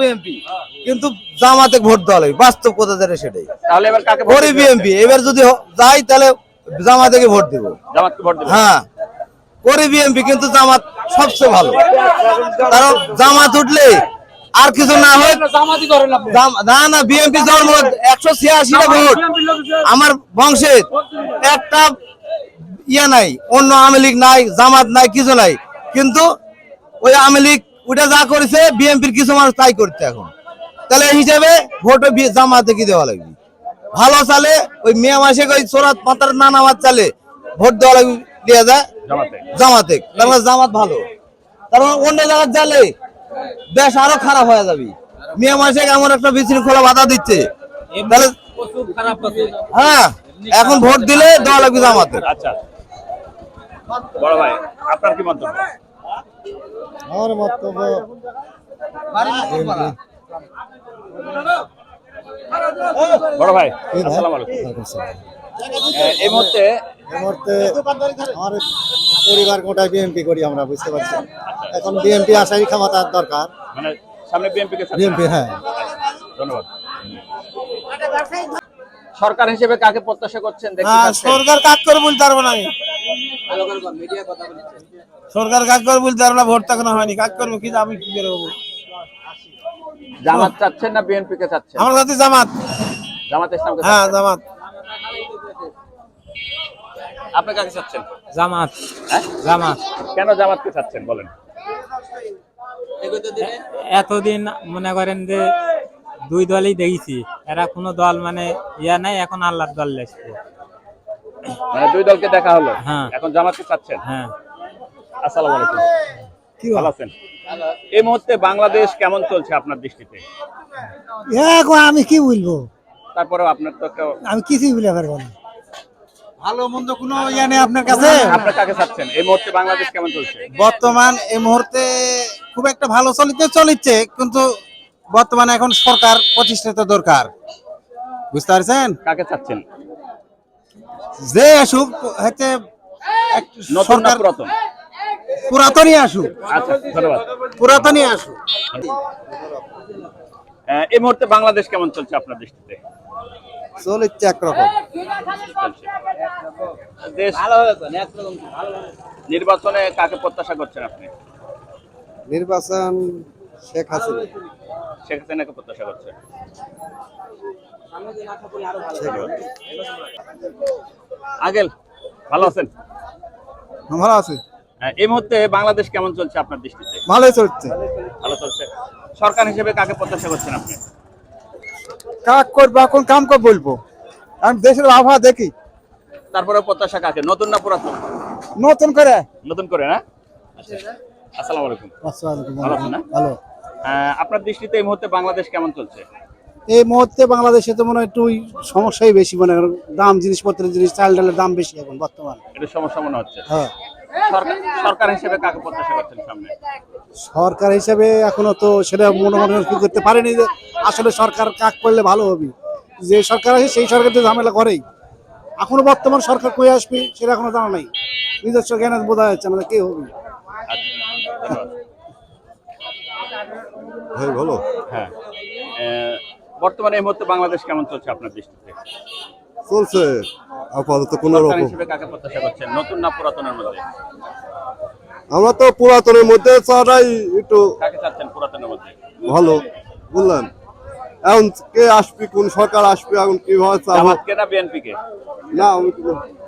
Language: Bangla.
বিএনপি। কিন্তু জামাতে ভোট দেওয়া লাগবে বাস্তব কথা যেটা সেটাই। তাহলে এবার কাকে ভোট করি দিতে বিএনপি। এবার যদি যাই তাহলে জামাতেকে ভোট দিব? জামাতকে ভোট দেবেন হ্যাঁ। করি বিএনপি কিন্তু জামাত সবচেয়ে ভালো। কারণ জামাত উঠলে আর কিছু না হয়। না না বিএনপি জন্ম একশো ছিয়াশিটা ভোট। আমার বংশের একটা ইয়ে নাই অন্য আওয়ামী লীগ নাই জামাত নাই কিছু নাই। কিন্তু ওই আওয়ামী লীগ ওটা যা করেছে বিএনপির কিছু মানুষ তাই করতে এখন। তাহলে এই হিসাবে ভোট জামাতে কি দেওয়া লাগবে? ভালো চালে ওই মেয়ে মাসে ওই সোরাত পাতার না নামাজ চালে ভোট দেওয়া লাগবে দেওয়া যায় জামাতে। জামাতে। তাহলে জামাত ভালো। কারণ অন্য জায়গায় যালে দেশ আরও খারাপ হয়ে যাবে। মেয়ে মাসে এমন একটা বিশৃঙ্খলা বাধা দিচ্ছে। তাহলে হ্যাঁ এখন ভোট দিলে দেওয়া লাগবে জামাতে। আচ্ছা। বড় ভাই আপনার কি মন্তব্য? আমার বক্তব্য বড় ভাই আসসালামু আলাইকুম। এই মুহূর্তে এই মুহূর্তে আমার পরিবার কোটায় বিএনপি করি আমরা বুঝতে পারছি এখন বিএনপি আসারই ক্ষমতার দরকার। মানে সামনে কে হ্যাঁ। ধন্যবাদ। সরকার হিসেবে কাকে প্রত্যাশা করছেন? সরকার কাজ করে বলতে পারব না আমি। সরকার কাজ করে বলতে না ভোট এখনও হয়নি। কাজ করব কি আমি কি করে হব? জামাত চাচ্ছেন না বিএনপি কে চাচ্ছেন? আমার কাছে জামাত। জামাত ইসলামকে হ্যাঁ জামাত। আপনি কাকে চাচ্ছেন? জামাত। হ্যাঁ? জামাত। কেন জামাতকে চাচ্ছেন বলেন। এতদিন মনে করেন যে দুই দলই দেখেছি। এরা কোনো দল মানে ইয়া নাই এখন আল্লাহর দল লেগছে মানে দুই দলকে দেখা হলো। হ্যাঁ। এখন জামাতকে চাচ্ছেন। হ্যাঁ। আসসালামু আলাইকুম। ভালো আছেন? এই মুহূর্তে বাংলাদেশ কেমন চলছে আপনার দৃষ্টিতে? এখন আমি কি বলব? তারপরেও আপনার তো আমি কিছুই পারব না। ভালো মন্দ কোনো ইয়ে নেই আপনার কাছে? আপনি কাকে চাচ্ছেন? এই মুহূর্তে বাংলাদেশ কেমন চলছে? বর্তমান এই মুহূর্তে খুব একটা ভালো চলিতে চলিচ্ছে কিন্তু বর্তমানে এখন সরকার প্রতিষ্ঠিত দরকার। বুঝতে পারছেন? কাকে চাচ্ছেন? যে আসুক হচ্ছে সরকার পুরাতনই আসুক। আচ্ছা ধন্যবাদ। পুরাতনই আসুক। এই মুহূর্তে বাংলাদেশ কেমন চলছে আপনার দৃষ্টিতে? চলিচ্ছে একরকম। নির্বাচনে কাকে প্রত্যাশা করছেন আপনি? নির্বাচন শেখ হাসিনা। শেখ হাসিনাকে প্রত্যাশা করছেন? আগেল ভালো আছেন? ভালো আছে। এই মুহূর্তে বাংলাদেশ কেমন চলছে আপনার দৃষ্টিতে? ভালোই চলছে। ভালো চলছে। সরকার হিসেবে কাকে প্রত্যাশা করছেন আপনি? কাক করব এখন কাম কর বলব। আমি দেশের আবহাওয়া দেখি। তারপরে প্রত্যাশা কাকে? নতুন না পুরাতন? নতুন করে। নতুন করে না? আচ্ছা আসসালামু আলাইকুম। ভালো আছেন না? ভালো। আহ, আপনার দৃষ্টিতে এই মুহূর্তে বাংলাদেশ কেমন চলছে? এই মুহূর্তে বাংলাদেশে তো মনে হয় একটু সমস্যাই বেশি মনে হয় দাম জিনিসপত্রের জিনিস চাল ডালের দাম বেশি এখন বর্তমান। এটা সমস্যা মনে হচ্ছে? হ্যাঁ। সরকার হিসেবে কাকে প্রত্যাশা করছেন সামনে? সরকার হিসাবে এখনও তো সেটা মনে মনে কি করতে পারেনি যে আসলে সরকার কাক করলে ভালো হবে। যে সরকার আছে সেই সরকার তো ঝামেলা করেই। এখনও বর্তমান সরকার কই আসবে সেটা এখনও জানা নাই। নিজস্ব জ্ঞানে বোঝা যাচ্ছে আমাদের কে হবে। ধন্যবাদ। ভালো। হ্যাঁ। আহ, বর্তমানে এই মুহূর্তে বাংলাদেশ কেমন চলছে আপনার দৃষ্টিতে? চলছে আপাতত কোন রকম। হিসেবে কাকে প্রত্যাশা করছেন? নতুন না পুরাতনের মধ্যে? আমরা তো পুরাতনের মধ্যে চাটাই একটু কাকে চাচ্ছেন পুরাতনের মধ্যে? ভালো বুঝলেন? এখন কে আসবে কোন সরকার আসবে এখন কীভাবে চাবো? না আমি